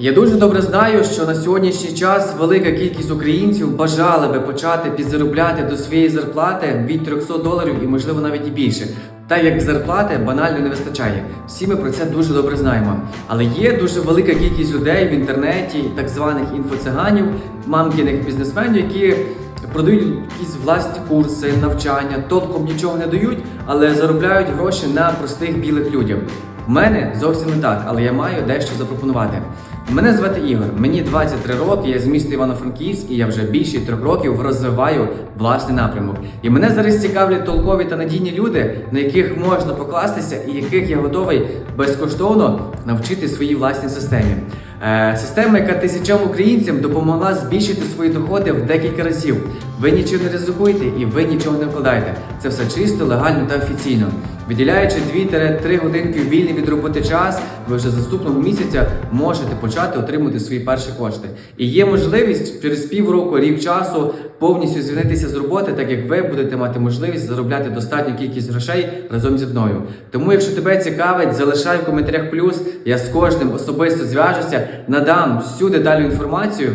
Я дуже добре знаю, що на сьогоднішній час велика кількість українців бажали би почати підзаробляти до своєї зарплати від 300 доларів і можливо навіть і більше. Так як зарплати банально не вистачає. Всі ми про це дуже добре знаємо. Але є дуже велика кількість людей в інтернеті, так званих інфоциганів, мамкіних бізнесменів, які продають якісь власні курси, навчання, толком нічого не дають, але заробляють гроші на простих білих людях. Мене зовсім не так, але я маю дещо запропонувати. Мене звати Ігор, мені 23 роки, я з міста Івано-Франківськ і я вже більше трьох років розвиваю власний напрямок. І мене зараз цікавлять толкові та надійні люди, на яких можна покластися і яких я готовий безкоштовно навчити своїй власній системі. Е, система, яка тисячам українцям допомогла збільшити свої доходи в декілька разів. Ви нічого не ризикуєте і ви нічого не вкладаєте. Це все чисто, легально та офіційно. Виділяючи 2-3 годинки вільний від роботи час, ви вже з наступного місяця можете почати отримати свої перші кошти. І є можливість через півроку, рік часу повністю звільнитися з роботи, так як ви будете мати можливість заробляти достатню кількість грошей разом зі мною. Тому, якщо тебе цікавить, залишай в коментарях плюс. Я з кожним особисто зв'яжуся, надам всю детальну інформацію.